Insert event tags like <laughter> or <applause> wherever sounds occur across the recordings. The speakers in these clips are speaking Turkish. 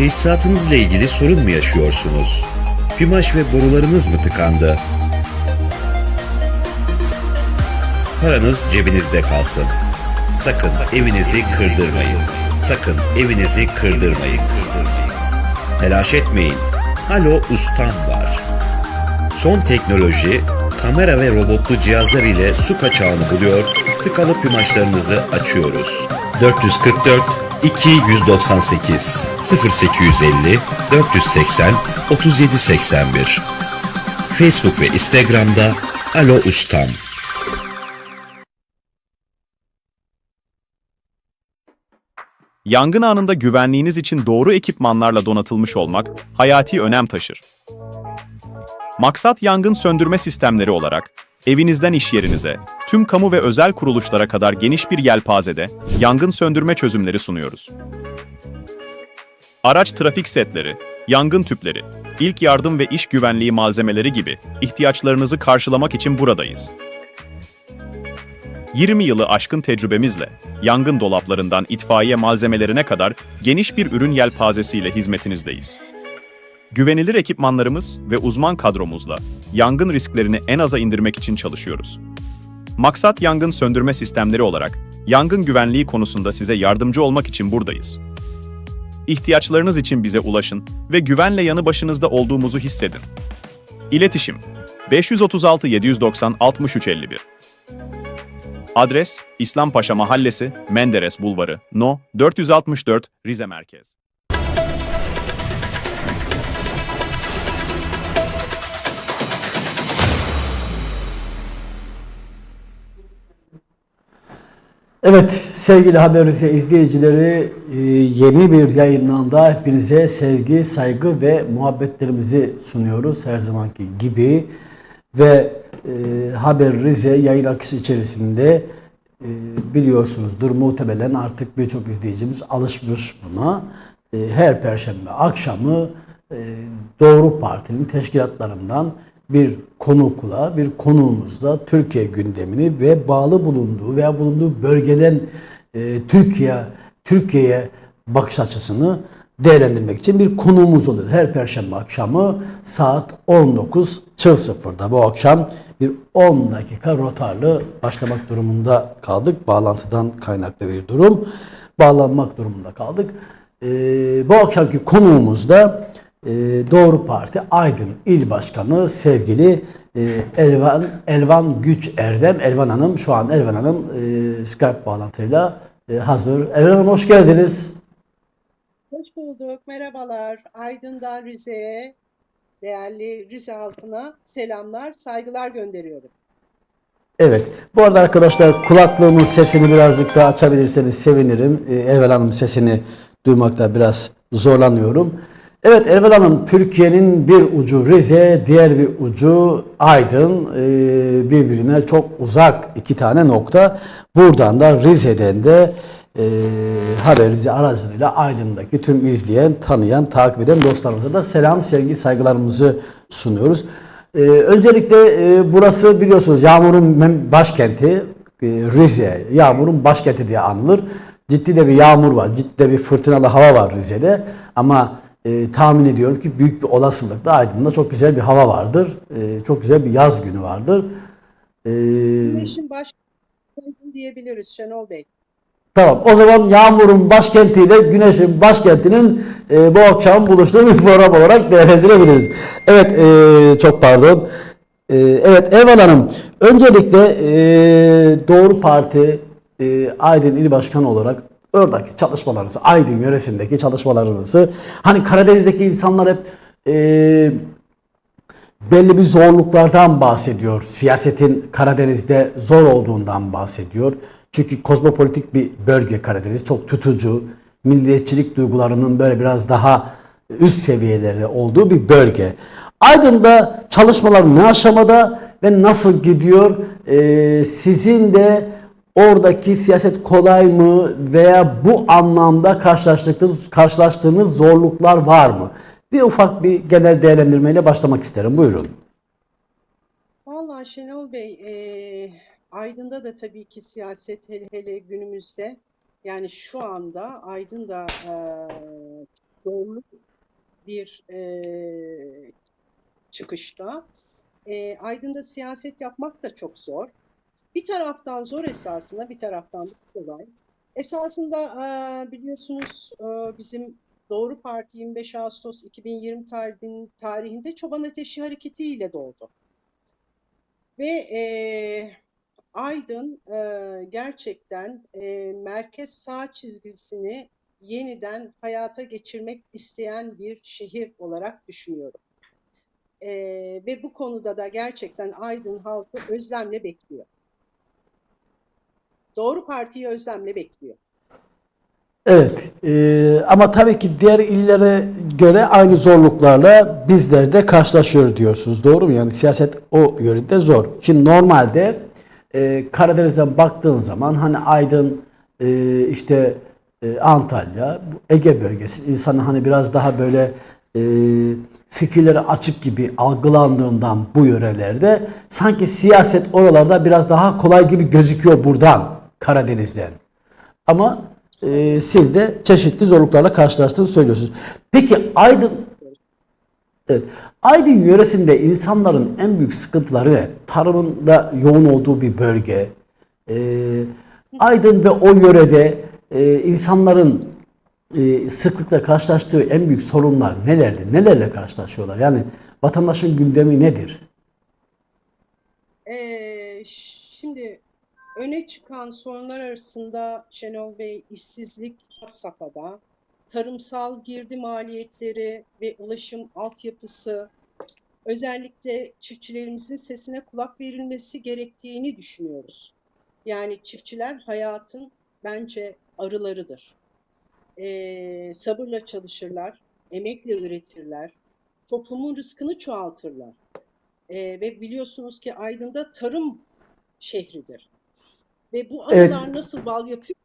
Tesisatınızla ilgili sorun mu yaşıyorsunuz? Pimaş ve borularınız mı tıkandı? Paranız cebinizde kalsın. Sakın evinizi kırdırmayın. Sakın evinizi kırdırmayın. Telaş etmeyin. Alo Ustam var. Son teknoloji, kamera ve robotlu cihazlar ile su kaçağını buluyor, tıkalı pimaçlarınızı açıyoruz. 444 298 0850 480 3781 Facebook ve Instagram'da Alo Ustam. Yangın anında güvenliğiniz için doğru ekipmanlarla donatılmış olmak hayati önem taşır. Maksat yangın söndürme sistemleri olarak evinizden iş yerinize, tüm kamu ve özel kuruluşlara kadar geniş bir yelpazede yangın söndürme çözümleri sunuyoruz. Araç trafik setleri, yangın tüpleri, ilk yardım ve iş güvenliği malzemeleri gibi ihtiyaçlarınızı karşılamak için buradayız. 20 yılı aşkın tecrübemizle yangın dolaplarından itfaiye malzemelerine kadar geniş bir ürün yelpazesiyle hizmetinizdeyiz. Güvenilir ekipmanlarımız ve uzman kadromuzla yangın risklerini en aza indirmek için çalışıyoruz. Maksat yangın söndürme sistemleri olarak yangın güvenliği konusunda size yardımcı olmak için buradayız. İhtiyaçlarınız için bize ulaşın ve güvenle yanı başınızda olduğumuzu hissedin. İletişim 536 790 6351 Adres İslampaşa Mahallesi, Menderes Bulvarı, No 464, Rize Merkez. Evet sevgili Haberinize izleyicileri e, yeni bir yayınlanda hepinize sevgi, saygı ve muhabbetlerimizi sunuyoruz her zamanki gibi. Ve e, Haber Rize yayın akışı içerisinde e, biliyorsunuzdur muhtemelen artık birçok izleyicimiz alışmış buna. E, her perşembe akşamı Doğru Parti'nin teşkilatlarından bir konukla, bir konuğumuzla Türkiye gündemini ve bağlı bulunduğu veya bulunduğu bölgeden e, Türkiye Türkiye'ye bakış açısını değerlendirmek için bir konuğumuz oluyor. Her perşembe akşamı saat 19.00'da bu akşam bir 10 dakika rotarlı başlamak durumunda kaldık. Bağlantıdan kaynaklı bir durum. Bağlanmak durumunda kaldık. E, bu akşamki konuğumuz da e, Doğru Parti Aydın İl Başkanı sevgili e, Elvan Elvan Güç Erdem Elvan Hanım şu an Elvan Hanım e, Skype bağlantıyla e, hazır. Elvan Hanım hoş geldiniz. Hoş bulduk. Merhabalar. Aydın'dan Rize'ye, değerli Rize halkına selamlar, saygılar gönderiyorum. Evet. Bu arada arkadaşlar kulaklığımın sesini birazcık daha açabilirseniz sevinirim. E, Elvan Hanım sesini duymakta biraz zorlanıyorum. Evet Elvan Hanım Türkiye'nin bir ucu Rize, diğer bir ucu Aydın. Ee, birbirine çok uzak iki tane nokta. Buradan da Rize'den de e, Haber Rize aracılığıyla Aydın'daki tüm izleyen, tanıyan, takip eden dostlarımıza da selam, sevgi, saygılarımızı sunuyoruz. Ee, öncelikle e, burası biliyorsunuz Yağmur'un başkenti e, Rize. Yağmur'un başkenti diye anılır. Ciddi de bir yağmur var, ciddi de bir fırtınalı hava var Rize'de. Ama e, tahmin ediyorum ki büyük bir olasılıkla Aydın'da çok güzel bir hava vardır. E, çok güzel bir yaz günü vardır. E, Güneşin baş diyebiliriz Şenol Bey. tamam o zaman Yağmur'un başkentiyle Güneş'in başkentinin e, bu akşam buluştuğu bir program olarak değerlendirebiliriz. Evet e, çok pardon. E, evet Evan Hanım öncelikle e, Doğru Parti e, Aydın İl Başkanı olarak oradaki çalışmalarınızı, Aydın yöresindeki çalışmalarınızı hani Karadeniz'deki insanlar hep e, belli bir zorluklardan bahsediyor. Siyasetin Karadeniz'de zor olduğundan bahsediyor. Çünkü kozmopolitik bir bölge Karadeniz. Çok tutucu, milliyetçilik duygularının böyle biraz daha üst seviyelerde olduğu bir bölge. Aydın'da çalışmalar ne aşamada ve nasıl gidiyor? Ee, sizin de oradaki siyaset kolay mı veya bu anlamda karşılaştığınız, karşılaştığınız zorluklar var mı? Bir ufak bir genel değerlendirmeyle başlamak isterim. Buyurun. Vallahi Şenol Bey, e, Aydın'da da tabii ki siyaset hele hele günümüzde yani şu anda Aydın'da e, zorlu bir e, çıkışta. E, Aydın'da siyaset yapmak da çok zor. Bir taraftan zor esasında, bir taraftan da kolay. Esasında e, biliyorsunuz e, bizim Doğru Parti 25 Ağustos 2020 tarihinin, tarihinde Çoban Ateşi Hareketi ile doğdu. Ve e, Aydın e, gerçekten e, merkez sağ çizgisini yeniden hayata geçirmek isteyen bir şehir olarak düşünüyorum. E, ve bu konuda da gerçekten Aydın halkı özlemle bekliyor. Doğru Parti'yi özlemle bekliyor. Evet e, ama tabii ki diğer illere göre aynı zorluklarla bizler de karşılaşıyoruz diyorsunuz. Doğru mu? Yani siyaset o yönde zor. Şimdi normalde e, Karadeniz'den baktığın zaman hani Aydın e, işte e, Antalya, Ege bölgesi insanın hani biraz daha böyle e, fikirleri açık gibi algılandığından bu yörelerde sanki siyaset oralarda biraz daha kolay gibi gözüküyor buradan Karadeniz'den. Ama e, siz de çeşitli zorluklarla karşılaştığını söylüyorsunuz. Peki Aydın Evet. Aydın yöresinde insanların en büyük sıkıntıları ne? Tarımın da yoğun olduğu bir bölge. Ee, Aydın ve o yörede e, insanların e, sıklıkla karşılaştığı en büyük sorunlar nelerdir? Nelerle karşılaşıyorlar? Yani vatandaşın gündemi nedir? Ee, şimdi öne çıkan sorunlar arasında Şenol Bey işsizlik had safhada, tarımsal girdi maliyetleri ve ulaşım altyapısı, özellikle çiftçilerimizin sesine kulak verilmesi gerektiğini düşünüyoruz. Yani çiftçiler hayatın bence arılarıdır. Ee, sabırla çalışırlar, emekle üretirler, toplumun rızkını çoğaltırlar. Ee, ve biliyorsunuz ki Aydın'da tarım şehridir. Ve bu Evet. arılar nasıl bal yapıyor?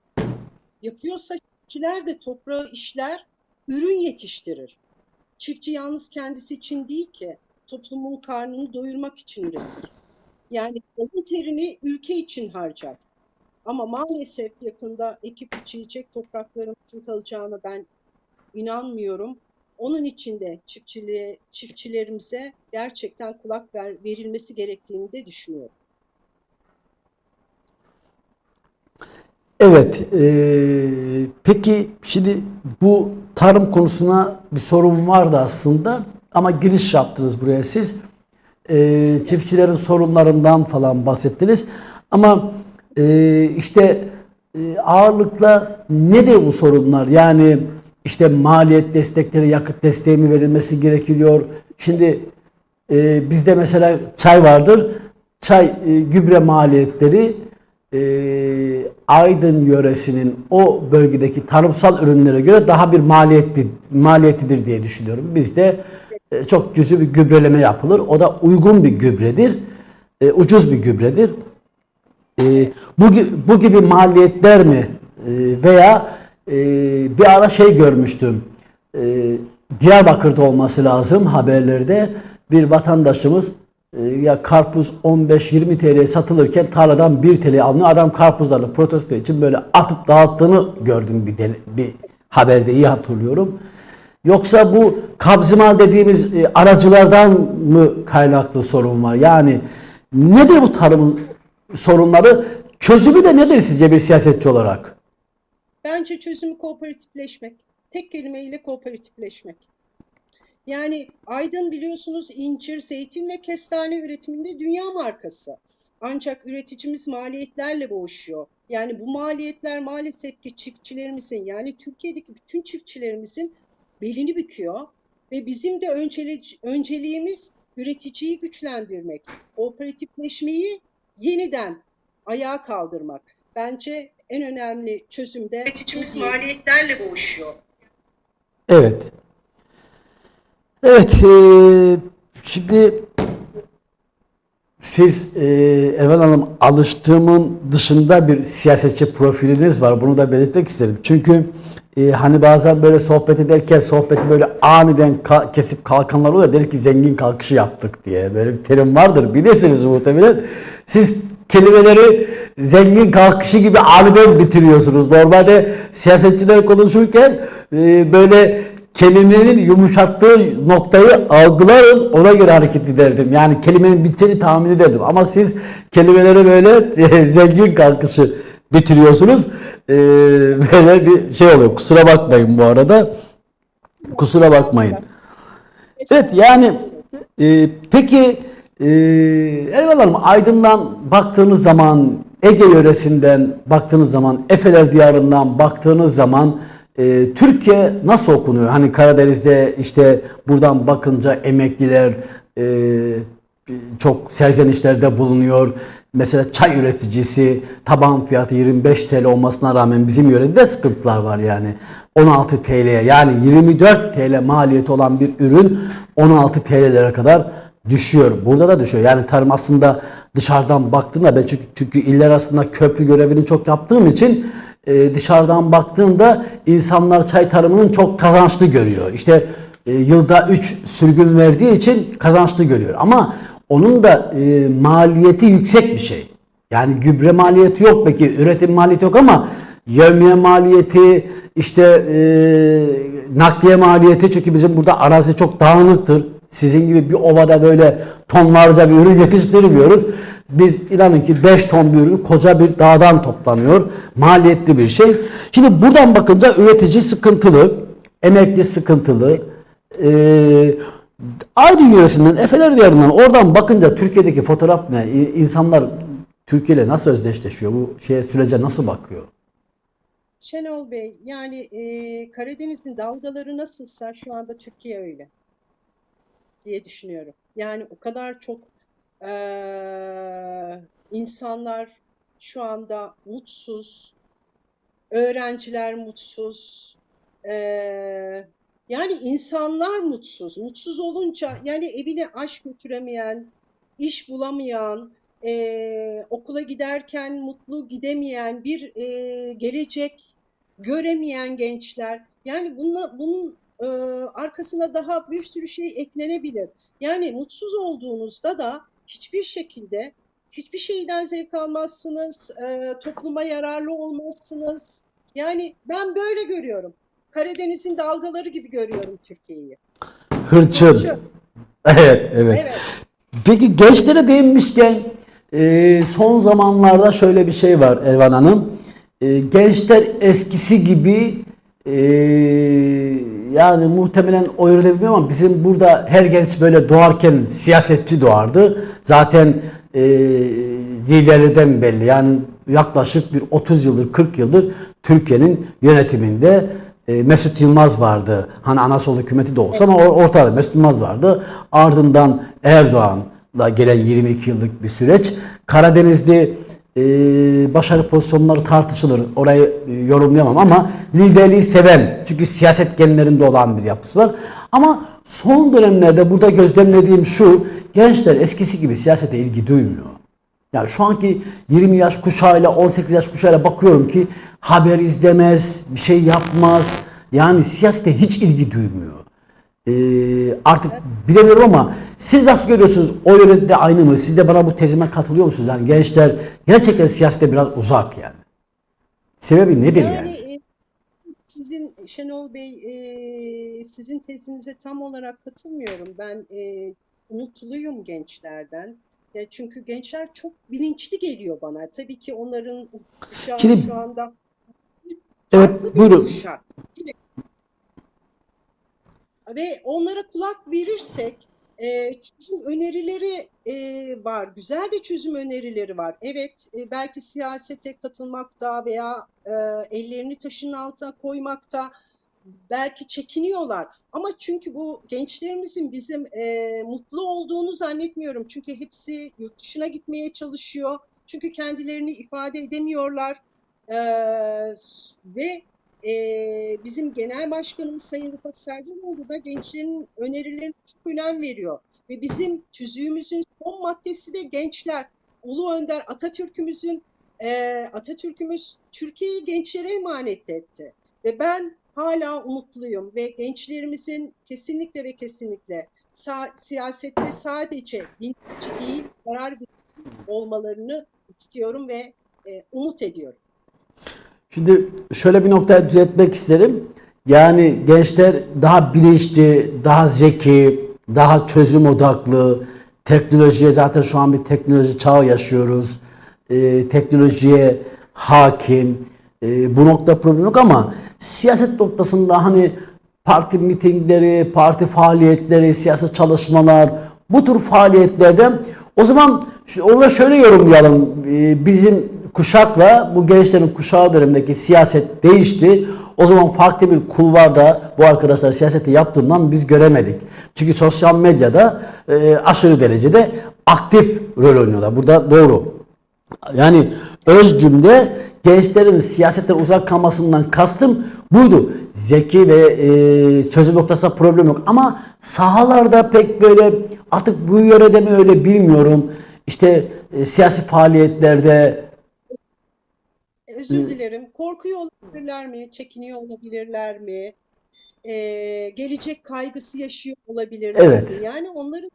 Yapıyorsa çiftçiler de toprağı işler, ürün yetiştirir. Çiftçi yalnız kendisi için değil ki, toplumun karnını doyurmak için üretir. Yani onun terini ülke için harcar. Ama maalesef yakında ekip biçilecek topraklarımızın kalacağını ben inanmıyorum. Onun için de çiftçiliğe, çiftçilerimize gerçekten kulak ver, verilmesi gerektiğini de düşünüyorum. Evet. eee, peki şimdi bu tarım konusuna bir sorun vardı aslında ama giriş yaptınız buraya siz. Eee, çiftçilerin sorunlarından falan bahsettiniz. Ama eee, işte eee, ağırlıkla nedir bu sorunlar? Yani işte maliyet destekleri, yakıt desteği mi verilmesi gerekiyor? Şimdi eee, bizde mesela çay vardır. Çay eee, gübre maliyetleri e, Aydın yöresinin o bölgedeki tarımsal ürünlere göre daha bir maliyetli maliyetlidir diye düşünüyorum. Bizde e, çok cüzi bir gübreleme yapılır. O da uygun bir gübredir. E, ucuz bir gübredir. E, bu, bu gibi maliyetler mi E, veya e, bir ara şey görmüştüm. E, Diyarbakır'da olması lazım haberlerde bir vatandaşımız ya karpuz 15-20 TL satılırken tarladan 1 TL alınıyor. Adam karpuzlarını protesto için böyle atıp dağıttığını gördüm bir, deli- bir haberde iyi hatırlıyorum. Yoksa bu kabzımal dediğimiz e, aracılardan mı kaynaklı sorun var? Yani nedir bu tarımın sorunları? Çözümü de nedir sizce bir siyasetçi olarak? Bence çözümü kooperatifleşmek. Tek kelimeyle kooperatifleşmek. Yani Aydın biliyorsunuz incir, zeytin ve kestane üretiminde dünya markası. Ancak üreticimiz maliyetlerle boğuşuyor. Yani bu maliyetler maalesef ki çiftçilerimizin yani Türkiye'deki bütün çiftçilerimizin belini büküyor. Ve bizim de önceli, önceliğimiz üreticiyi güçlendirmek, kooperatifleşmeyi yeniden ayağa kaldırmak. Bence en önemli çözüm de üreticimiz maliyetlerle boğuşuyor. Evet. Evet. eee, şimdi siz eee Evel Hanım alıştığımın dışında bir siyasetçi profiliniz var. Bunu da belirtmek isterim. Çünkü eee, hani bazen böyle sohbet ederken sohbeti böyle aniden ka- kesip kalkanlar oluyor. Der ki zengin kalkışı yaptık diye. Böyle bir terim vardır. Bilirsiniz muhtemelen. Siz kelimeleri zengin kalkışı gibi aniden bitiriyorsunuz. Normalde siyasetçiler konuşurken eee, böyle kelimenin yumuşattığı noktayı algılarım ona göre hareket ederdim. Yani kelimenin biteceğini tahmin ederdim. Ama siz kelimeleri böyle <laughs> zengin kalkışı bitiriyorsunuz. Ee, böyle bir şey oluyor. Kusura bakmayın bu arada. Kusura bakmayın. Evet yani e, peki e, Hanım Aydın'dan baktığınız zaman Ege yöresinden baktığınız zaman Efeler diyarından baktığınız zaman e, Türkiye nasıl okunuyor? Hani Karadeniz'de işte buradan bakınca emekliler e, çok serzenişlerde bulunuyor. Mesela çay üreticisi taban fiyatı 25 TL olmasına rağmen bizim yörede de sıkıntılar var yani. 16 TL'ye yani 24 TL maliyeti olan bir ürün 16 TL'lere kadar düşüyor. Burada da düşüyor. Yani tarım aslında dışarıdan baktığında ben çünkü, çünkü iller arasında köprü görevini çok yaptığım için e, dışarıdan baktığında insanlar çay tarımının çok kazançlı görüyor. İşte e, yılda 3 sürgün verdiği için kazançlı görüyor. Ama onun da e, maliyeti yüksek bir şey. Yani gübre maliyeti yok peki, üretim maliyeti yok ama yevmiye maliyeti, işte e, nakliye maliyeti çünkü bizim burada arazi çok dağınıktır. Sizin gibi bir ovada böyle tonlarca bir ürün yetiştirmiyoruz. Biz inanın ki 5 ton bir ürün koca bir dağdan toplanıyor. Maliyetli bir şey. Şimdi buradan bakınca üretici sıkıntılı, emekli sıkıntılı. Ee, Aydın yöresinden, Efeler diyarından oradan bakınca Türkiye'deki fotoğraf ne? İnsanlar Türkiye ile nasıl özdeşleşiyor? Bu şeye sürece nasıl bakıyor? Şenol Bey, yani e, Karadeniz'in dalgaları nasılsa şu anda Türkiye öyle diye düşünüyorum. Yani o kadar çok e, insanlar şu anda mutsuz, öğrenciler mutsuz, e, yani insanlar mutsuz. Mutsuz olunca yani evine aşk götüremeyen, iş bulamayan, e, okula giderken mutlu gidemeyen, bir e, gelecek göremeyen gençler. Yani bununla, bunun e, arkasına daha bir sürü şey eklenebilir. Yani mutsuz olduğunuzda da hiçbir şekilde hiçbir şeyden zevk almazsınız, e, topluma yararlı olmazsınız. Yani ben böyle görüyorum. Karadeniz'in dalgaları gibi görüyorum Türkiye'yi. Hırçın. Hırçın. Evet, evet. Evet. Peki gençlere değinmişken e, son zamanlarda şöyle bir şey var Elvan Hanım. E, gençler eskisi gibi e, yani muhtemelen o yörede bilmiyorum ama bizim burada her genç böyle doğarken siyasetçi doğardı. Zaten e, liderlerden belli. Yani yaklaşık bir 30 yıldır 40 yıldır Türkiye'nin yönetiminde e, Mesut Yılmaz vardı. Hani Anasol hükümeti de olsa ama or- ortada Mesut Yılmaz vardı. Ardından Erdoğan'la gelen 22 yıllık bir süreç. Karadeniz'de e, başarı pozisyonları tartışılır. Orayı e, yorumlayamam ama liderliği seven çünkü siyaset genlerinde olan bir yapısı var. Ama son dönemlerde burada gözlemlediğim şu gençler eskisi gibi siyasete ilgi duymuyor. Yani şu anki 20 yaş kuşağıyla 18 yaş kuşağıyla bakıyorum ki haber izlemez, bir şey yapmaz. Yani siyasete hiç ilgi duymuyor. Ee, artık bilemiyorum ama siz nasıl görüyorsunuz? O yönde aynı mı? Siz de bana bu tezime katılıyor musunuz? Yani gençler gerçekten siyasete biraz uzak yani. Sebebi nedir yani? Yani e, sizin Şenol Bey, e, sizin tezinize tam olarak katılmıyorum. Ben e, umutluyum gençlerden. Ya çünkü gençler çok bilinçli geliyor bana. Tabii ki onların kuşağı Şimdi- şu anda Evet, buyurun. kuşak. Ve onlara kulak verirsek e, çözüm önerileri e, var. Güzel de çözüm önerileri var. Evet, e, belki siyasete katılmakta veya e, ellerini taşın altına koymakta belki çekiniyorlar. Ama çünkü bu gençlerimizin bizim e, mutlu olduğunu zannetmiyorum. Çünkü hepsi yurt dışına gitmeye çalışıyor. Çünkü kendilerini ifade edemiyorlar. E, ve e, bizim genel başkanımız Sayın Rıfat Serdanoğlu da gençlerin önerilerine çok önem veriyor. Ve bizim tüzüğümüzün son maddesi de gençler. Ulu Önder Atatürk'ümüzün e, Atatürk'ümüz Türkiye'yi gençlere emanet etti. Ve ben hala umutluyum ve gençlerimizin kesinlikle ve kesinlikle sa- siyasette sadece dinleyici değil karar olmalarını istiyorum ve e, umut ediyorum. Şimdi şöyle bir noktaya düzeltmek isterim. Yani gençler daha bilinçli, daha zeki, daha çözüm odaklı. Teknolojiye zaten şu an bir teknoloji çağı yaşıyoruz. Ee, teknolojiye hakim. Ee, bu nokta problem yok ama siyaset noktasında hani parti mitingleri, parti faaliyetleri, siyaset çalışmalar bu tür faaliyetlerde o zaman onu şöyle yorumlayalım. Ee, Bizim kuşakla bu gençlerin kuşağı dönemindeki siyaset değişti. O zaman farklı bir kulvarda bu arkadaşlar siyaseti yaptığından biz göremedik. Çünkü sosyal medyada e, aşırı derecede aktif rol oynuyorlar. Burada doğru. Yani öz cümle gençlerin siyasetten uzak kalmasından kastım buydu. Zeki ve e, çözüm noktasında problem yok. Ama sahalarda pek böyle artık bu yörede mi öyle bilmiyorum. İşte e, siyasi faaliyetlerde Özür dilerim. Korkuyor olabilirler mi? Çekiniyor olabilirler mi? Ee, gelecek kaygısı yaşıyor olabilirler Evet. mi? Yani onları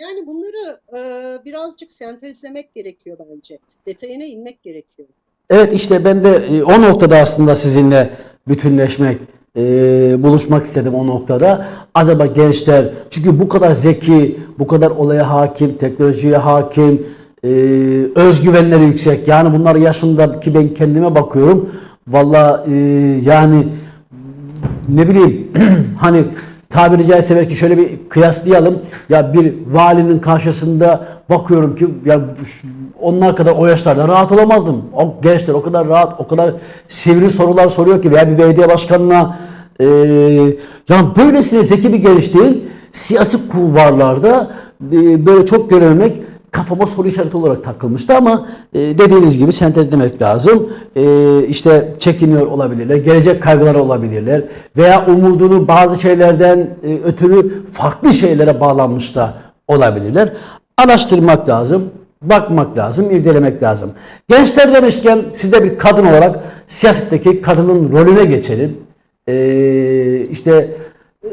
yani bunları e, birazcık sentezlemek gerekiyor bence. Detayına inmek gerekiyor. Evet işte ben de e, o noktada aslında sizinle bütünleşmek, e, buluşmak istedim o noktada. Acaba gençler çünkü bu kadar zeki, bu kadar olaya hakim, teknolojiye hakim, e, özgüvenleri yüksek. Yani bunlar yaşında ki ben kendime bakıyorum. Valla e, yani ne bileyim <clears throat> hani tabiri caizse belki şöyle bir kıyaslayalım. Ya bir valinin karşısında bakıyorum ki ya onlar kadar o yaşlarda rahat olamazdım. O gençler o kadar rahat, o kadar sivri sorular soruyor ki veya bir belediye başkanına e, yani böylesine zeki bir genç değil, siyasi kulvarlarda e, böyle çok görememek kafama soru işareti olarak takılmıştı ama e, dediğiniz gibi sentezlemek lazım. E, işte çekiniyor olabilirler, gelecek kaygıları olabilirler veya umudunu bazı şeylerden e, ötürü farklı şeylere bağlanmış da olabilirler. Araştırmak lazım, bakmak lazım, irdelemek lazım. Gençler demişken siz de bir kadın olarak siyasetteki kadının rolüne geçelim. E, işte e,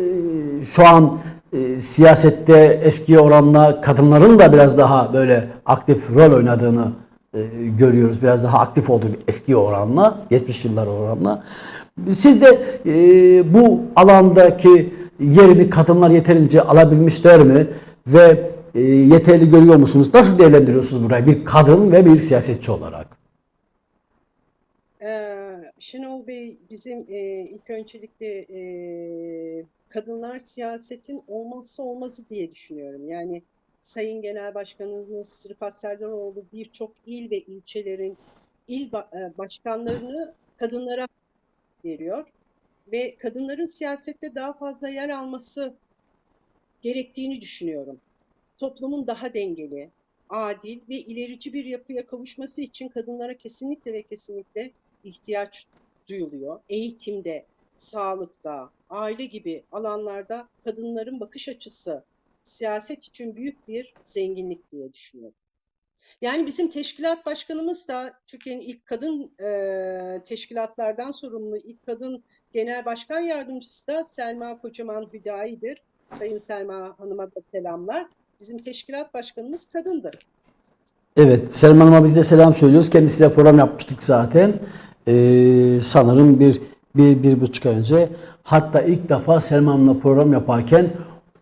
şu an e, siyasette eskiye oranla kadınların da biraz daha böyle aktif rol oynadığını e, görüyoruz. Biraz daha aktif olduğunu eskiye oranla, geçmiş yıllar oranla. Siz de e, bu alandaki yerini kadınlar yeterince alabilmişler mi? Ve e, yeterli görüyor musunuz? Nasıl değerlendiriyorsunuz burayı bir kadın ve bir siyasetçi olarak? Ee, Şenol Bey bizim e, ilk öncelikle e, kadınlar siyasetin olmazsa olmazı diye düşünüyorum. Yani Sayın Genel Başkanımız Rıfat Serdaroğlu birçok il ve ilçelerin il e, başkanlarını kadınlara veriyor ve kadınların siyasette daha fazla yer alması gerektiğini düşünüyorum. Toplumun daha dengeli, adil ve ilerici bir yapıya kavuşması için kadınlara kesinlikle ve kesinlikle ihtiyaç duyuluyor. Eğitimde, sağlıkta, aile gibi alanlarda kadınların bakış açısı siyaset için büyük bir zenginlik diye düşünüyorum. Yani bizim teşkilat başkanımız da Türkiye'nin ilk kadın e, teşkilatlardan sorumlu ilk kadın genel başkan yardımcısı da Selma Kocaman Hüdayi'dir. Sayın Selma Hanım'a da selamlar. Bizim teşkilat başkanımız kadındır. Evet, Selman Hanım'a biz de selam söylüyoruz. Kendisiyle program yapmıştık zaten. Ee, sanırım bir, bir, bir buçuk ay önce. Hatta ilk defa Selman Hanım'la program yaparken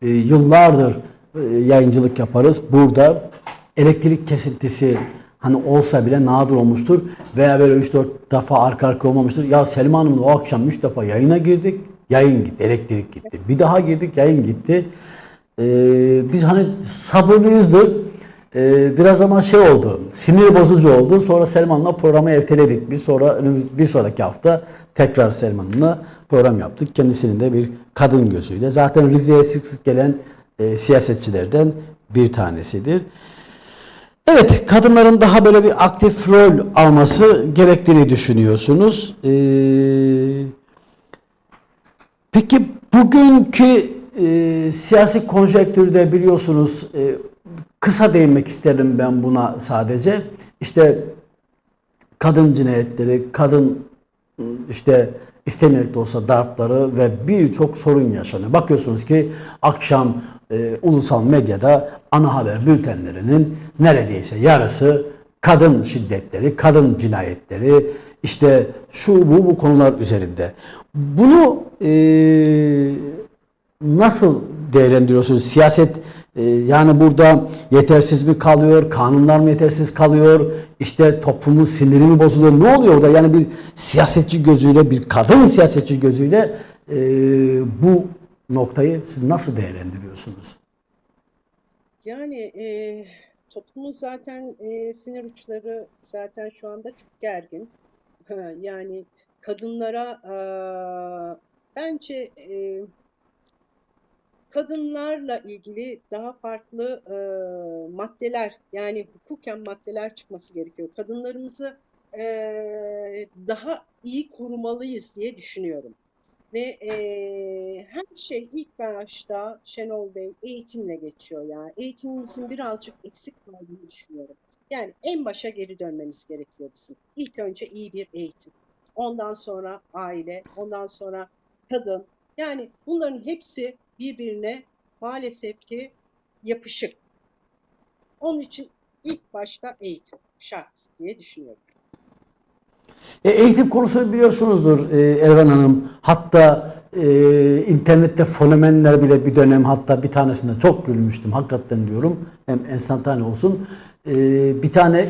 e, yıllardır e, yayıncılık yaparız. Burada elektrik kesintisi hani olsa bile nadir olmuştur. Veya böyle 3-4 defa arka arka olmamıştır. Ya Selma Hanım'la o akşam 3 defa yayına girdik. Yayın gitti, elektrik gitti. Bir daha girdik, yayın gitti. Ee, biz hani sabırlıyızdır. Ee, biraz ama şey oldu, sinir bozucu oldu. Sonra Selman'la programı erteledik. Biz sonra önümüz bir sonraki hafta tekrar Selman'la program yaptık. Kendisinin de bir kadın gözüyle. Zaten Rize'ye sık sık gelen e, siyasetçilerden bir tanesidir. Evet, kadınların daha böyle bir aktif rol alması gerektiğini düşünüyorsunuz. Ee, Peki bugünkü e, siyasi konjektürde biliyorsunuz e, kısa değinmek isterim ben buna sadece. İşte kadın cinayetleri, kadın işte istemeyerek de olsa darpları ve birçok sorun yaşanıyor. Bakıyorsunuz ki akşam e, ulusal medyada ana haber bültenlerinin neredeyse yarısı kadın şiddetleri, kadın cinayetleri, işte şu bu bu konular üzerinde. Bunu e, nasıl değerlendiriyorsunuz? Siyaset yani burada yetersiz mi kalıyor? Kanunlar mı yetersiz kalıyor? İşte toplumun siniri mi bozuluyor? Ne oluyor orada? Yani bir siyasetçi gözüyle, bir kadın siyasetçi gözüyle e, bu noktayı siz nasıl değerlendiriyorsunuz? Yani e, toplumun zaten e, sinir uçları zaten şu anda çok gergin. <laughs> Yani kadınlara e, bence e, kadınlarla ilgili daha farklı e, maddeler yani hukuken maddeler çıkması gerekiyor. Kadınlarımızı e, daha iyi korumalıyız diye düşünüyorum. Ve eee, her şey ilk başta Şenol Bey eğitimle geçiyor yani. Eğitimimizin birazcık eksik kaldığını düşünüyorum. Yani en başa geri dönmemiz gerekiyor bizim. İlk önce iyi bir eğitim. Ondan sonra aile, ondan sonra kadın. Yani bunların hepsi birbirine maalesef ki yapışık. Onun için ilk başta eğitim şart diye düşünüyorum. E, eğitim konusunu biliyorsunuzdur e, Ervan Hanım. Hatta e, internette fenomenler bile bir dönem hatta bir tanesinde çok gülmüştüm. Hakikaten diyorum. Hem enstantane olsun. E, bir tane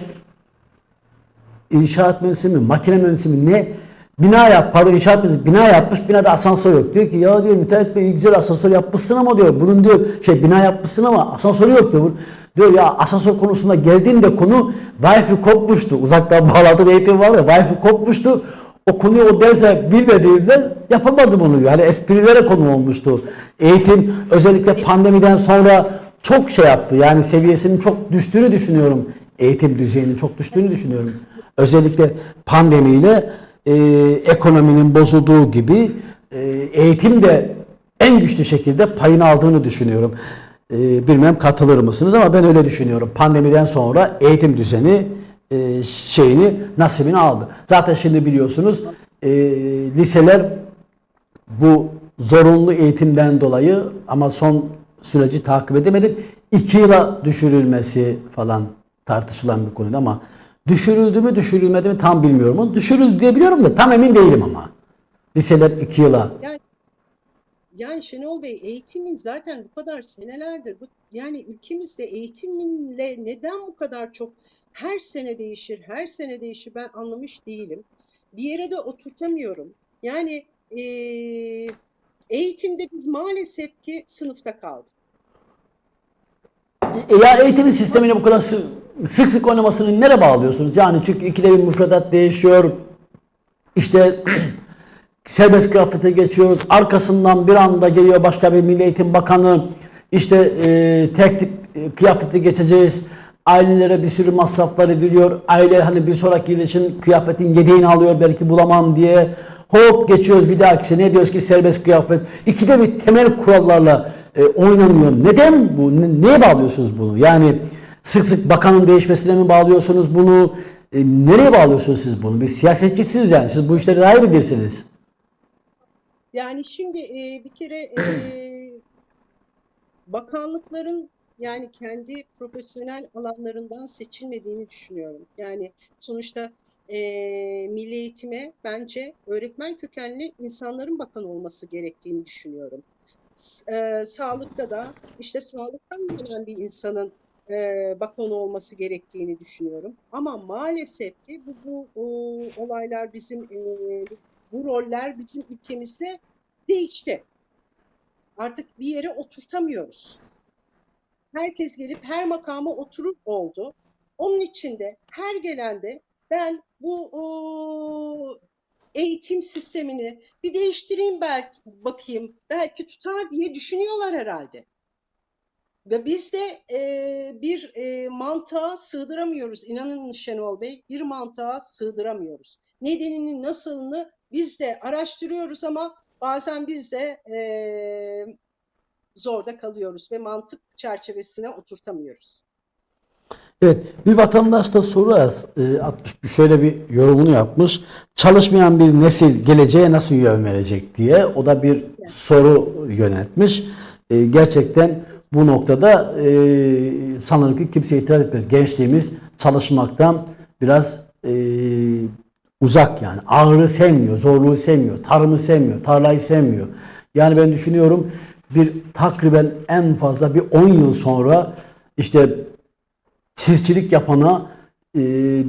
inşaat mühendisi mi, makine mühendisi mi ne bina yap, pardon inşaat mühendisi bina yapmış, binada asansör yok. Diyor ki ya diyor müteahhit bey güzel asansör yapmışsın ama diyor bunun diyor şey bina yapmışsın ama asansörü yok diyor. Diyor ya asansör konusunda geldiğinde konu Wi-Fi kopmuştu. Uzaktan <laughs> bağlantılı eğitim var ya Wi-Fi kopmuştu. O konuyu o derse bilmediğimden yapamadım onu. Yani esprilere konu olmuştu. Eğitim özellikle pandemiden sonra çok şey yaptı. Yani seviyesinin çok düştüğünü düşünüyorum. Eğitim düzeyinin çok düştüğünü düşünüyorum. Özellikle pandemiyle e, ekonominin bozulduğu gibi e, eğitim de en güçlü şekilde payını aldığını düşünüyorum. E, bilmem katılır mısınız ama ben öyle düşünüyorum. Pandemiden sonra eğitim düzeni e, şeyini nasibini aldı. Zaten şimdi biliyorsunuz e, liseler bu zorunlu eğitimden dolayı ama son süreci takip edemedim. iki yıla düşürülmesi falan tartışılan bir konuydu ama düşürüldü mü düşürülmedi mi tam bilmiyorum. Ama Düşürüldü diye biliyorum da tam emin değilim ama. Liseler iki yıla. Yani yani Şenol Bey eğitimin zaten bu kadar senelerdir bu yani ülkemizde eğitiminle neden bu kadar çok her sene değişir, her sene değişir ben anlamış değilim. Bir yere de oturtamıyorum. Yani eee, eğitimde biz maalesef ki sınıfta kaldık. E, ya eğitimin sistemini bu kadar sık sık oynamasını nereye bağlıyorsunuz? Yani çünkü ikide bir müfredat değişiyor. İşte <clears throat> serbest kıyafete geçiyoruz. Arkasından bir anda geliyor başka bir Milli Eğitim Bakanı. İşte e, tek tip e, kıyafete geçeceğiz. Ailelere bir sürü masraflar ediliyor. Aile hani bir sonraki yıl için kıyafetin yedeğini alıyor belki bulamam diye. Hop geçiyoruz bir dahaki sene diyoruz ki serbest kıyafet. İkide bir temel kurallarla e, oynanıyor. Neden bu? Ne- neye bağlıyorsunuz bunu? Yani sık sık bakanın değişmesine mi bağlıyorsunuz bunu? E, nereye bağlıyorsunuz siz bunu? Bir siyasetçisiniz yani. Siz bu işleri daha iyi bilirsiniz. Yani şimdi e, bir kere e, <clears throat> bakanlıkların yani kendi profesyonel alanlarından seçilmediğini düşünüyorum. Yani sonuçta e, milli eğitime bence öğretmen kökenli insanların bakan olması gerektiğini düşünüyorum. E, sağlıkta da işte sağlıktan gelen bir insanın e, bakan olması gerektiğini düşünüyorum. Ama maalesef ki bu, bu o, olaylar bizim e, bu roller bizim ülkemizde değişti. Artık bir yere oturtamıyoruz. Herkes gelip her makama oturur oldu. Onun için de her gelende ben bu o, eğitim sistemini bir değiştireyim belki bakayım belki tutar diye düşünüyorlar herhalde. Ve biz de e, bir e, mantığa sığdıramıyoruz. İnanın Şenol Bey bir mantığa sığdıramıyoruz. Nedenini nasılını biz de araştırıyoruz ama bazen biz de e, zorda kalıyoruz ve mantık çerçevesine oturtamıyoruz. Evet, bir vatandaş da soru atmış, şöyle bir yorumunu yapmış. Çalışmayan bir nesil geleceğe nasıl yön verecek diye. O da bir soru yöneltmiş. Gerçekten bu noktada e, sanırım ki kimse itiraz etmez. Gençliğimiz çalışmaktan biraz e, uzak yani. Ağırı sevmiyor, zorluğu sevmiyor, tarımı sevmiyor, tarlayı sevmiyor. Yani ben düşünüyorum bir takriben en fazla bir 10 yıl sonra işte çiftçilik yapana e,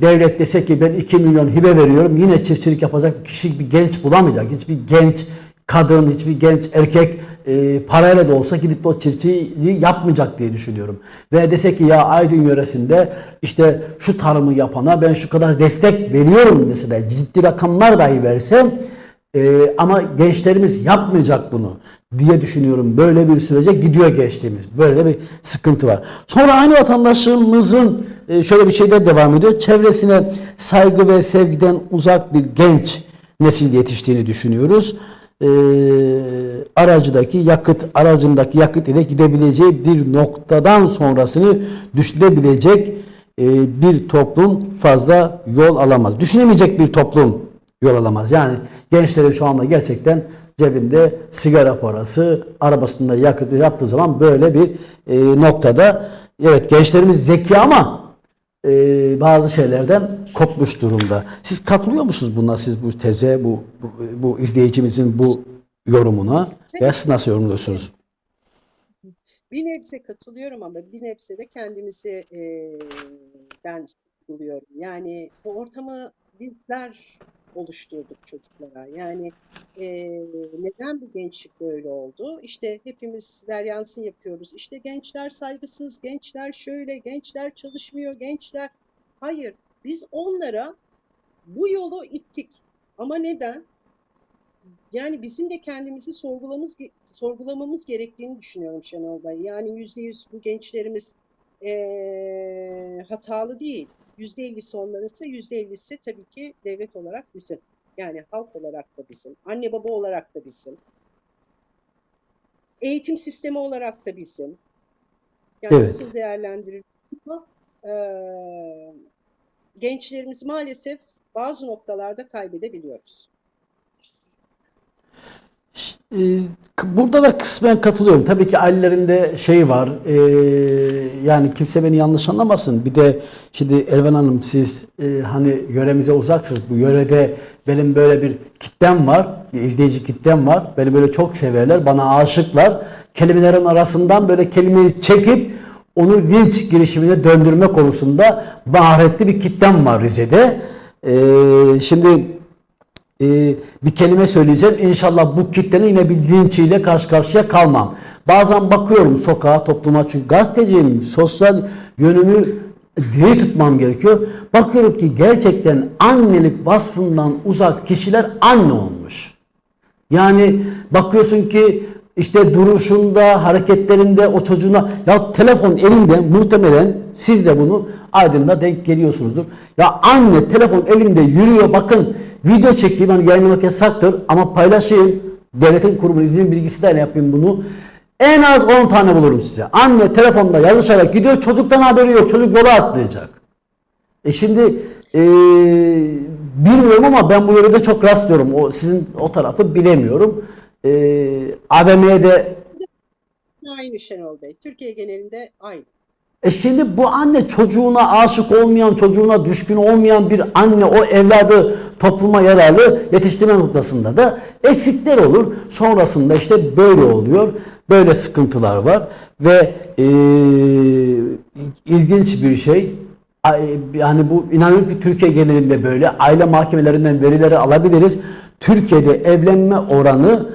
devlet dese ki ben 2 milyon hibe veriyorum yine çiftçilik yapacak bir kişi bir genç bulamayacak. Hiçbir genç kadın, hiçbir genç erkek e, parayla da olsa gidip de o çiftçiliği yapmayacak diye düşünüyorum. Ve dese ki ya Aydın yöresinde işte şu tarımı yapana ben şu kadar destek veriyorum mesela ciddi rakamlar dahi verse ee, ama gençlerimiz yapmayacak bunu diye düşünüyorum. Böyle bir sürece gidiyor gençliğimiz. Böyle bir sıkıntı var. Sonra aynı vatandaşımızın e, şöyle bir şeyde devam ediyor. Çevresine saygı ve sevgiden uzak bir genç nesil yetiştiğini düşünüyoruz. Ee, aracıdaki yakıt, aracındaki yakıt ile gidebileceği bir noktadan sonrasını düşünebilecek e, bir toplum fazla yol alamaz. Düşünemeyecek bir toplum yol alamaz. Yani gençlerin şu anda gerçekten cebinde sigara parası, arabasında yakıt yaptığı zaman böyle bir e, noktada evet gençlerimiz zeki ama e, bazı şeylerden kopmuş durumda. Siz katılıyor musunuz buna siz bu teze, bu, bu, bu izleyicimizin bu yorumuna? Veya siz nasıl yorumluyorsunuz? Bir nebze katılıyorum ama bir nebze de kendimizi e, ben buluyorum. Yani bu ortamı bizler oluşturduk çocuklara. Yani e, neden bu gençlik böyle oldu? İşte hepimiz deryansın yapıyoruz. İşte gençler saygısız, gençler şöyle, gençler çalışmıyor, gençler... Hayır, biz onlara bu yolu ittik. Ama neden? Yani bizim de kendimizi sorgulamamız, sorgulamamız gerektiğini düşünüyorum Şenol Bey. Yani yüzde yüz bu gençlerimiz eee, hatalı değil. Yüzde ellisi onlarınsa yüzde ellisi tabii ki devlet olarak bizim. Yani halk olarak da bizim. Anne baba olarak da bizim. Eğitim sistemi olarak da bizim. Yani Evet. nasıl değerlendirir? Ama eee, gençlerimizi maalesef bazı noktalarda kaybedebiliyoruz. Ee, Burada da kısmen katılıyorum. Tabii ki ailelerinde şey var. ee, yani kimse beni yanlış anlamasın. Bir de şimdi Elvan Hanım siz ee, hani yöremize uzaksınız. Bu yörede benim böyle bir kitlem var. Bir izleyici kitlem var. Beni böyle çok severler. Bana aşıklar. Kelimelerin arasından böyle kelimeyi çekip onu linç girişimine döndürme konusunda maharetli bir kitlem var Rize'de. Ee, şimdi ee, bir kelime söyleyeceğim. İnşallah bu kitlenin yine bir linçiyle karşı karşıya kalmam. Bazen bakıyorum sokağa, topluma çünkü gazeteciyim, sosyal yönümü diri tutmam gerekiyor. Bakıyorum ki gerçekten annelik vasfından uzak kişiler anne olmuş. Yani bakıyorsun ki işte duruşunda, hareketlerinde o çocuğuna ya telefon elinde muhtemelen siz de bunu Aydın'da denk geliyorsunuzdur. Ya anne telefon elinde yürüyor bakın video çekeyim hani yayınlamak yasaktır ama paylaşayım. Devletin kurumu izin bilgisiyle yapayım bunu. En az 10 tane bulurum size. Anne telefonda yazışarak gidiyor çocuktan haberi yok. Çocuk yola atlayacak. E şimdi e, bilmiyorum ama ben bu yörede çok rastlıyorum. O sizin o tarafı bilemiyorum. E, AVM'ye de Aynı Şenol Bey. Türkiye genelinde aynı. E şimdi bu anne çocuğuna aşık olmayan, çocuğuna düşkün olmayan bir anne o evladı topluma yararlı yetiştirme noktasında da eksikler olur. Sonrasında işte böyle oluyor. Böyle sıkıntılar var ve e, ilginç bir şey yani bu inanıyorum ki Türkiye genelinde böyle aile mahkemelerinden verileri alabiliriz. Türkiye'de evlenme oranı